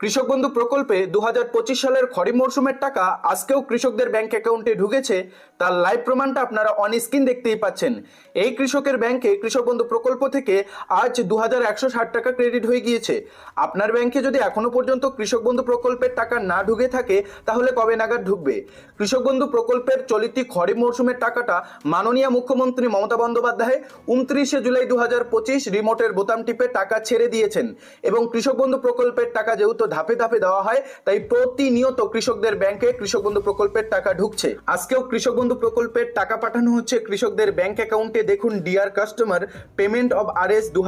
কৃষক বন্ধু প্রকল্পে দু হাজার পঁচিশ সালের খরিফ মরশুমের টাকা আজকেও কৃষকদের ব্যাংক অ্যাকাউন্টে ঢুকেছে। তার লাইভ প্রমাণটা আপনারা অন স্ক্রিন দেখতেই পাচ্ছেন। এই কৃষকের ব্যাংকে কৃষক বন্ধু প্রকল্প থেকে আজ দু হাজার একশো ষাট টাকা ক্রেডিট হয়ে গিয়েছে। আপনার ব্যাংকে যদি এখনও পর্যন্ত কৃষক বন্ধু প্রকল্পের টাকা না ঢুকে থাকে, তাহলে কবে নাগাদ ঢুকবে? কৃষক বন্ধু প্রকল্পের চলিতি খরিফ মরশুমের টাকাটা মাননীয় মুখ্যমন্ত্রী মমতা বন্দ্যোপাধ্যায় উনত্রিশে জুলাই দু হাজার পঁচিশ রিমোটের বোতাম টিপে টাকা ছেড়ে দিয়েছেন। এবং কৃষক বন্ধু প্রকল্পের টাকা যেহেতু ধাপে ধাপে দেওয়া হয়, তাই প্রতিনিয়ত কৃষকদের ব্যাংকে কৃষক বন্ধু প্রকল্পের টাকা ঢুকছে। আজকেও কৃষক বন্ধু প্রকল্পের টাকা পাঠানো হচ্ছে কৃষকদের ব্যাংক অ্যাকাউন্টে। দেখুন, dear customer, payment of R S দু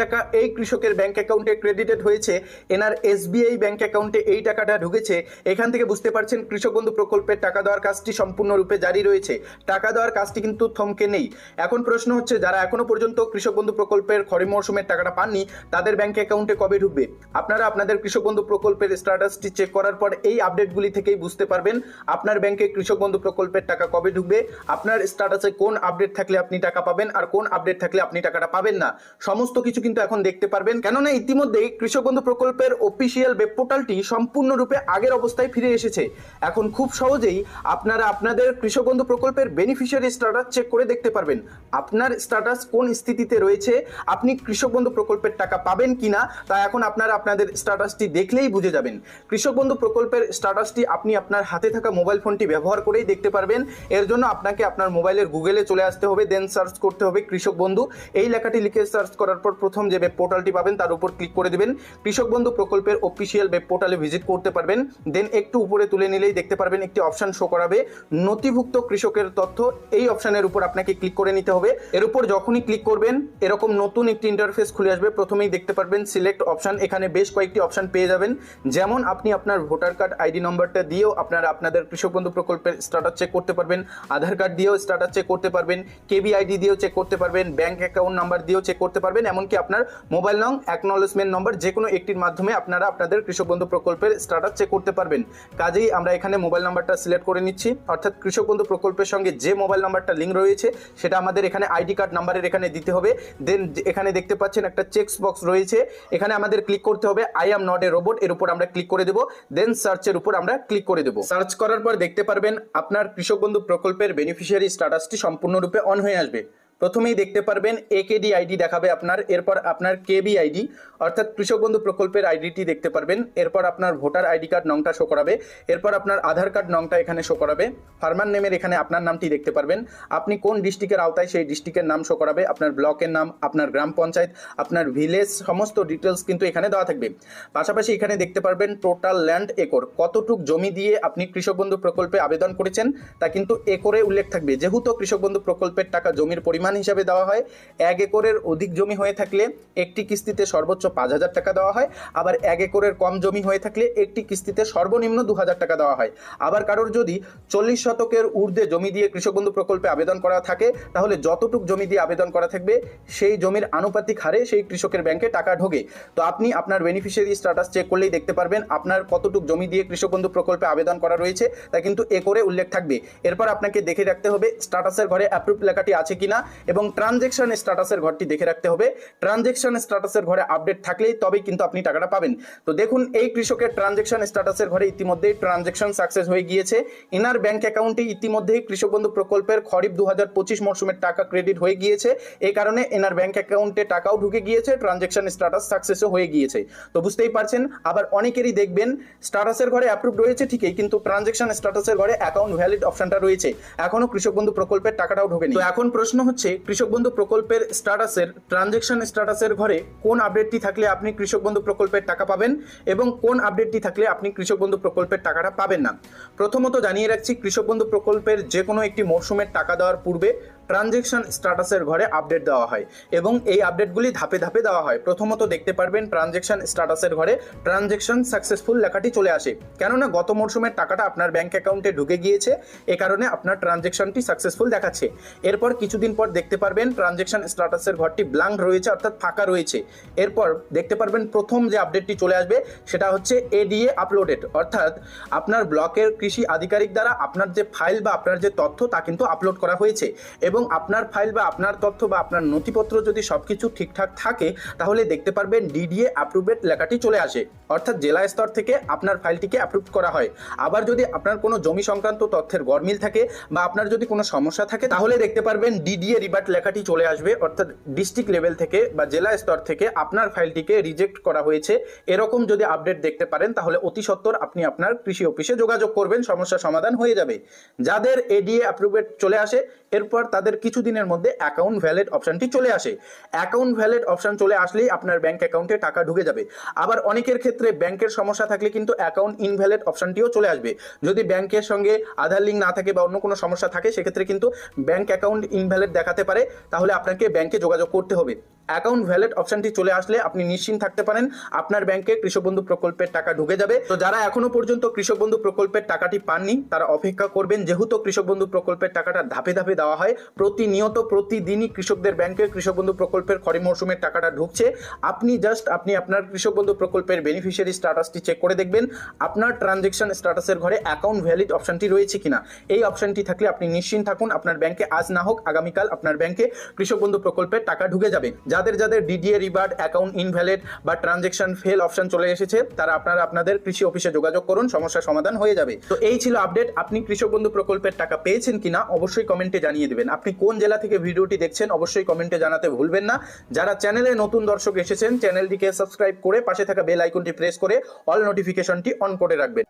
টাকা এই কৃষকের ব্যাংক অ্যাকাউন্টে ক্রেডিটেড হয়েছে। এনার এসবিআই ব্যাংক অ্যাকাউন্টে এই টাকাটা ঢুকেছে। এখান থেকে বুঝতে পারছেন, কৃষক বন্ধু প্রকল্পের টাকা দেওয়ার কাজটি সম্পূর্ণরূপে জারি রয়েছে। টাকা দেওয়ার কাজটি কিন্তু থমকে নেই। এখন প্রশ্ন হচ্ছে, যারা এখনও পর্যন্ত কৃষক বন্ধু প্রকল্পের খরিফ মরশুমের টাকাটা পাননি, তাদের ব্যাংক অ্যাকাউন্টে কবে ঢুকবে? আপনারা আপনাদের কৃষক বন্ধু প্রকল্পের স্ট্যাটাসটি চেক করার পর এই আপডেটগুলি থেকেই বুঝতে পারবেন আপনার ব্যাংকে কৃষক বন্ধু প্রকল্পের টাকা কবে ঢুকবে, আপনার স্ট্যাটাসে কোন আপডেট থাকলে আপনি টাকা পাবেন আর কোন আপডেট থাকলে আপনি টাকাটা পাবেন না। সমস্ত কিছু কিন্তু এখন দেখতে পারবেন। কেননা ইতিমধ্যেই কৃষক বন্ধু প্রকল্পের অফিসিয়াল ওয়েব পোর্টালটি সম্পূর্ণরূপে আগের অবস্থায় ফিরে এসেছে। এখন খুব সহজেই আপনারা আপনাদের কৃষক বন্ধু প্রকল্পের বেনিফিশিয়ারি স্ট্যাটাস চেক করে দেখতে পারবেন। আপনার স্ট্যাটাস কোন স্থিতিতে রয়েছে, আপনি কৃষক বন্ধু প্রকল্পের টাকা পাবেন কিনা, তা এখন আপনারা আপনাদের স্ট্যাটাসটি দেখলেই বুঝে যাবেন। কৃষক বন্ধু প্রকল্পের স্ট্যাটাসটি আপনি আপনার হাতে থাকা মোবাইল ফোনটি ব্যবহার করেই দেখতে পারবেন। এর জন্য আপনাকে আপনার মোবাইলের গুগলে চলে আসতে হবে দেন সার্চ করতে হবে কৃষক বন্ধু। এই লেখাটি লিখে সার্চ করার পর প্রথম যে ওয়েব পোর্টালটি পাবেন, তার উপর ক্লিক করে দেবেন। কৃষক বন্ধু প্রকল্পের অফিসিয়াল ওয়েব পোর্টালে ভিজিট করতে পারবেন। দেন একটু উপরে তুলে নিলেই দেখতে পারবেন একটি অপশন শো করাবে। নথিভুক্ত কৃষকের তথ্য এই অপশানের উপর আপনাকে ক্লিক করে নিতে হবে। এর উপর যখনই ক্লিক করবেন, এরকম নতুন একটি ইন্টারফেস খুলে আসবে। প্রথমেই দেখতে পারবেন সিলেক্ট অপশন এখানে বেশ কয়েকটি অপশন পেয়ে যাবেন। যেমন আপনি আপনার ভোটার কার্ড আইডি নম্বরটা দিয়েও আপনারা আপনাদের কৃষক বন্ধু প্রকল্পের স্টার্টার চেক করতে পারবেন, আধার কার্ড দিয়েও স্টার্টার চেক করতে পারবেন কেবি আইডি দিয়েও চেক করতে পারবেন ব্যাঙ্ক অ্যাকাউন্ট নাম্বার দিয়েও চেক করতে পারবেন, এমনকি আপনার মোবাইল নং অ্যাকনলেজমেন্ট নম্বর যে কোনো একটির মাধ্যমে আপনারা আপনাদের কৃষক বন্ধু প্রকল্পের স্ট্যাটাস চেক করতে পারবেন। কাজেই আমরা এখানে মোবাইল নাম্বারটা সিলেক্ট করে নিচ্ছি। অর্থাৎ কৃষক বন্ধু প্রকল্পের সঙ্গে যে মোবাইল নাম্বারটা লিঙ্ক রয়েছে, সেটা আমাদের এখানে আইডি কার্ড নাম্বারের এখানে দিতে হবে। দেন এখানে দেখতে পাচ্ছেন একটা চেকস বক্স রয়েছে। এখানে আমাদের ক্লিক করতে হবে I am not a robot এর উপর আমরা ক্লিক করে দেবো। দেন সার্চের উপর আমরা ক্লিক করে দেবো। সার্চ করার পর দেখতে পারবেন, আপনার কৃষক বন্ধু প্রকল্পের বেনিফিশিয়ারি স্ট্যাটাসটি সম্পূর্ণরূপে অন হয়ে আসবে। প্রথমেই দেখতে পারবেন একেডি আইডি দেখাবে আপনার, এরপর আপনার কেবি আইডি অর্থাৎ কৃষক বন্ধু প্রকল্পের আইডিটি দেখতে পারবেন, এরপর আপনার ভোটার আইডি কার্ড নংটা শো করাবে, এরপর আপনার আধার কার্ড নংটা এখানে শো করাবে ফার্মার নেমের এখানে আপনার নামটি দেখতে পারবেন, আপনি কোন ডিস্ট্রিক্টের আওতায় সেই ডিস্ট্রিক্টের নাম শো করাবে, আপনার ব্লকের নাম, আপনার গ্রাম পঞ্চায়েত, আপনার ভিলেজ সমস্ত ডিটেলস কিন্তু এখানে দেওয়া থাকবে। পাশাপাশি এখানে দেখতে পারবেন টোটাল ল্যান্ড একর কতটুক জমি দিয়ে আপনি কৃষক বন্ধু প্রকল্পে আবেদন করেছেন, তা কিন্তু একরে উল্লেখ থাকবে। যেহেতু কৃষক বন্ধু প্রকল্পের টাকা জমির পরিমাণ হিসাবে দেওয়া হয়। এক একরের অধিক জমি হয়ে থাকলে একটি কিস্তিতে সর্বোচ্চ পাঁচ হাজার টাকা দেওয়া হয়। আবার এক একরের কম জমি হয়ে থাকলে একটি কিস্তিতে সর্বনিম্ন দু হাজার টাকা দেওয়া হয়। আবার কারোর যদি চল্লিশ শতকের ঊর্ধ্বে জমি দিয়ে কৃষক বন্ধু প্রকল্পে আবেদন করা থাকে, তাহলে যতটুক জমি দিয়ে আবেদন করা থাকবে, সেই জমির আনুপাতিক হারে সেই কৃষকের ব্যাংকে টাকা ঢোকে। তো আপনি আপনার বেনিফিশিয়ারি স্ট্যাটাস চেক করলেই দেখতে পারবেন আপনার কতটুক জমি দিয়ে কৃষক বন্ধু প্রকল্পে আবেদন করা রয়েছে, তা কিন্তু এ করে উল্লেখ থাকবে। এরপর আপনাকে দেখে রাখতে হবে স্ট্যাটাসের ঘরে অ্যাপ্রুভ লেখাটি আছে কিনা এবং ট্রানজেকশন স্ট্যাটাসের ঘরটি দেখে রাখতে হবে। ট্রানজেকশন স্ট্যাটাসের ঘরে আপডেট থাকলেই তবেই কিন্তু আপনি টাকাটা পাবেন। তো দেখুন, এই কৃষকের ট্রানজেকশন স্ট্যাটাসের ঘরে ইতিমধ্যেই ট্রানজেকশন সাকসেস হয়ে গিয়েছে। ইনার ব্যাংক অ্যাকাউন্টে ইতিমধ্যেই কৃষক বন্ধু প্রকল্পের খরিফ দু হাজার পঁচিশ মরশুমের টাকা ক্রেডিট হয়ে গিয়েছে। এই কারণে এনার ব্যাংক অ্যাকাউন্টে টাকাও ঢুকে গিয়েছে ট্রানজেকশন স্ট্যাটাস সাকসেসও হয়ে গিয়েছে। তো বুঝতেই পারছেন, আবার অনেকেরই দেখবেন স্ট্যাটাসের ঘরে অ্যাপ্রুভ রয়েছে ঠিকই, কিন্তু ট্রানজেকশন স্ট্যাটাসের ঘরে অ্যাকাউন্ট ভ্যালিড অপশনটা রয়েছে। এখনও কৃষক বন্ধু প্রকল্পের টাকাটাও ঢোকেনি। তো এখন প্রশ্ন হচ্ছে কৃষক বন্ধু প্রকল্পের স্ট্যাটাসের ট্রানজেকশন স্ট্যাটাসের ঘরে কোন আপডেটটি থাকলে আপনি কৃষক বন্ধু প্রকল্পের টাকা পাবেন এবং কোন আপডেটটি থাকলে আপনি কৃষক বন্ধু প্রকল্পের টাকাটা পাবেন না। প্রথমত জানিয়ে রাখছি, কৃষক বন্ধু প্রকল্পের যে কোনো একটি মরশুমের টাকা দেওয়ার পূর্বে ট্রানজেকশন স্ট্যাটাসের ঘরে আপডেট দেওয়া হয় এবং এই আপডেটগুলি ধাপে ধাপে দেওয়া হয়। প্রথমত দেখতে পারবেন ট্রানজেকশন স্ট্যাটাসের ঘরে ট্রানজেকশন সাকসেসফুল লেখাটি চলে আসে। কেননা গত মরশুমের টাকাটা আপনার ব্যাংক অ্যাকাউন্টে ঢুকে গিয়েছে, এ কারণে আপনার ট্রানজেকশনটি সাকসেসফুল দেখাচ্ছে। এরপর কিছুদিন পর দেখতে পারবেন ট্রানজেকশন স্ট্যাটাসের ঘরটি ব্ল্যাঙ্ক রয়েছে, অর্থাৎ ফাঁকা রয়েছে। এরপর দেখতে পারবেন প্রথম যে আপডেটটি চলে আসবে, সেটা হচ্ছে এডিএ আপলোডেড, অর্থাৎ আপনার ব্লকের কৃষি আধিকারিক দ্বারা আপনার যে ফাইল বা আপনার যে তথ্য তা কিন্তু আপলোড করা হয়েছে। এবং আপনার ফাইল বা আপনার তথ্য বা আপনার নথিপত্র যদি সব কিছু ঠিকঠাক থাকে, তাহলে দেখতে পারবেন ডিডিএ অ্যাপ্রুভেড লেখাটি চলে আসে। অর্থাৎ জেলা স্তর থেকে আপনার ফাইলটিকে অ্যাপ্রুভ করা হয়। আবার যদি আপনার কোনো জমি সংক্রান্ত তথ্যের গরমিল থাকে বা আপনার যদি কোনো সমস্যা থাকে, তাহলে দেখতে পারবেন ডিডিএ রিবার্ট লেখাটি চলে আসবে। অর্থাৎ ডিস্ট্রিক্ট লেভেল থেকে বা জেলা স্তর থেকে আপনার ফাইলটিকে রিজেক্ট করা হয়েছে। এরকম যদি আপডেট দেখতে পারেন, তাহলে অতি সত্বর আপনি আপনার কৃষি অফিসে যোগাযোগ করবেন। সমস্যা সমাধান হয়ে যাবে। যাদের এডিএ অ্যাপ্রুভেড চলে আসে, এরপর তাদের কিছুদিনের মধ্যে অ্যাকাউন্ট ভ্যালিড অপশনটি চলে আসে। অ্যাকাউন্ট ভ্যালিড অপশন চলে আসলেই আপনার ব্যাংক অ্যাকাউন্টে টাকা ঢুকে যাবে। আবার অনেকের ক্ষেত্রে ব্যাংকের সমস্যা থাকলে কিন্তু অ্যাকাউন্ট ইনভ্যালিড অপশনটিও চলে আসবে। যদি ব্যাংকের সঙ্গে আধার লিঙ্ক না থাকে বা অন্য কোনো সমস্যা থাকে, সেক্ষেত্রে কিন্তু ব্যাংক অ্যাকাউন্ট ইনভ্যালিড দেখাতে পারে। তাহলে আপনাকে ব্যাংকে যোগাযোগ করতে হবে। অ্যাকাউন্ট ভ্যালিড অপশনটি চলে আসলে আপনি নিশ্চিন্ত থাকতে পারেন আপনার ব্যাংকে কৃষক বন্ধু প্রকল্পের টাকা ঢুকে যাবে। তো যারা এখনও পর্যন্ত কৃষক বন্ধু প্রকল্পের টাকাটি পাননি, তারা অপেক্ষা করবেন যেহেতু কৃষক বন্ধু প্রকল্পের টাকাটা ধাপে ধাপে দেওয়া হয়, প্রতিনিয়ত প্রতিদিনই কৃষকদের ব্যাংকে কৃষক বন্ধু প্রকল্পের খরি মরশুমের টাকাটা ঢুকছে। আপনি জাস্ট আপনি আপনার কৃষক বন্ধু প্রকল্পের বেনিফিশিয়ারি স্ট্যাটাসটি চেক করে দেখবেন, আপনার ট্রানজেকশন স্ট্যাটাসের ঘরে অ্যাকাউন্ট ভ্যালিড অপশনটি রয়েছে কিনা। এই অপশনটি থাকলে আপনি নিশ্চিন্ত থাকুন, আপনার ব্যাংকে আজ না হোক, আগামীকাল আপনার ব্যাংকে কৃষক বন্ধু প্রকল্পের টাকা ঢুকে যাবে। যাদের যাদের ডিডিএ রিবার্ড অ্যাকাউন্ট ইনভ্যালিড বা ট্রানজেকশন ফেল অপশন চলে এসেছে, তারা আপনারা আপনাদের কৃষি অফিসে যোগাযোগ করুন, সমস্যা সমাধান হয়ে যাবে। তো এই ছিল আপডেট আপনি কৃষক বন্ধু প্রকল্পের টাকা পেয়েছেন কিনা, অবশ্যই কমেন্টে জানিয়ে দেবেন। আপনি কোন জেলা থেকে ভিডিওটি দেখছেন, অবশ্যই কমেন্টে জানাতে ভুলবেন না। যারা চ্যানেলে নতুন দর্শক এসেছেন চ্যানেলটিকে সাবস্ক্রাইব করে পাশে থাকা বেল আইকনটি প্রেস করে অল নোটিফিকেশনটি অন করে রাখবেন।